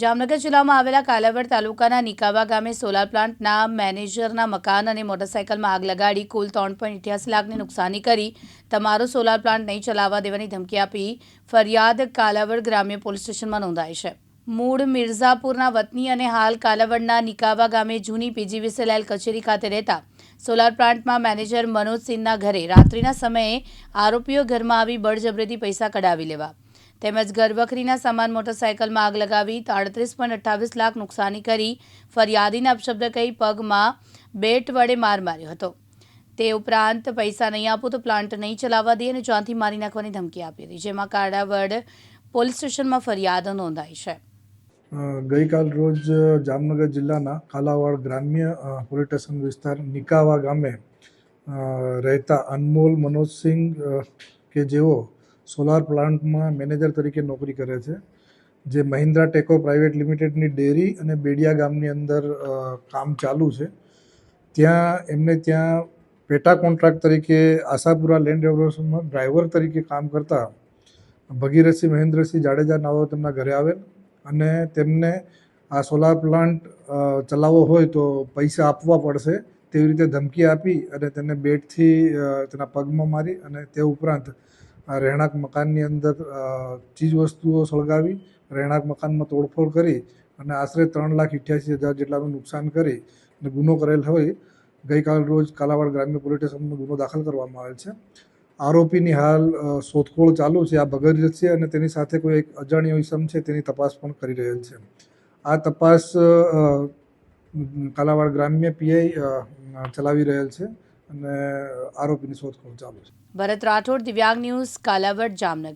જામનગર જિલ્લામાં આવેલા કાલાવડ તાલુકાના નિકાવા ગામે સોલાર પ્લાન્ટના મેનેજરના મકાન અને મોટરસાયકલમાં આગ લગાડી કુલ ત્રણ પોઈન્ટ અઠ્યાસી લાખની નુકસાની કરી. તમારો સોલાર પ્લાન્ટ નહીં ચલાવવા દેવાની ધમકી આપી ફરિયાદ કાલાવડ ગ્રામ્ય પોલીસ સ્ટેશનમાં નોંધાઈ છે. મૂળ મિર્ઝાપુરના વતની અને હાલ કાલાવડના નિકાવા ગામે જૂની પીજીવીસીએલ કચેરી ખાતે રહેતા સોલાર પ્લાન્ટમાં મેનેજર મનોજ સિંહના ઘરે રાત્રિના સમયે આરોપીઓ ઘરમાં આવી બળજબરીથી પૈસા કઢાવી લેવા તેમજ ઘરવખરીના સમાન મોટરસાયકલમાં આગ લગાવી આડત્રીસ પોઈન્ટ અઠ્ઠાવીસ લાખ નુકસાની કરી ફરિયાદીને અપશબ્દ કહી પગમાં બેટ વડે માર માર્યો હતો. તે ઉપરાંત પૈસા નહીં આપો તો પ્લાન્ટ નહીં ચલાવવા દે અને ચોથી મારી નાખવાની ધમકી આપી હતી, જેમાં કાડાવડ પોલીસ સ્ટેશનમાં ફરિયાદ નોંધાઈ છે. ગઈકાલ રોજ જામનગર જિલ્લાના કાલાવાડ ગ્રામ્ય પોલીસ સ્ટેશન વિસ્તાર નિકાવા ગામે રહેતા અનમોલ મનોજસિંહ કે જેઓ સોલાર પ્લાન્ટમાં મેનેજર તરીકે નોકરી કરે છે, જે મહિન્દ્રા ટેકો પ્રાઇવેટ લિમિટેડની ડેરી અને બેડિયા ગામની અંદર કામ ચાલુ છે. ત્યાં એમને ત્યાં પેટા કોન્ટ્રાક્ટ તરીકે આશાપુરા લેન્ડ ડેવલપમેન્ટમાં ડ્રાઈવર તરીકે કામ કરતા ભગીરથસિંહ, મહેન્દ્રસિંહ જાડેજા નાઓ તેમના ઘરે આવેલ અને તેમને આ સોલાર પ્લાન્ટ ચલાવવો હોય તો પૈસા આપવા પડશે તેવી રીતે ધમકી આપી અને તેને બેટથી તેના પગમાં મારી અને તે ઉપરાંત રહેણાંક મકાનની અંદર ચીજવસ્તુઓ સળગાવી, રહેણાંક મકાનમાં તોડફોડ કરી અને આશરે ત્રણ લાખ અઠ્યાસી હજાર જેટલાનું નુકસાન કરી અને ગુનો કરેલ હોય, ગઈકાલ રોજ કાલાવાડ ગ્રામ્ય પોલીસ સ્ટેશનમાં ગુનો દાખલ કરવામાં આવેલ છે. આરોપીની હાલ શોધખોળ ચાલુ છે. આ ભગર છે અને તેની સાથે કોઈ એક અજાણ્યો ઇસમ છે તેની તપાસ પણ કરી રહેલ છે. આ તપાસ કાલાવાડ ગ્રામ્ય પીઆઈ ચલાવી રહેલ છે. અને આરોપીની શોધખોળ ચાલુ છે. ભરત રાઠોડ દિવ્યાંગ ન્યૂઝ કાલાવડ જામનગર.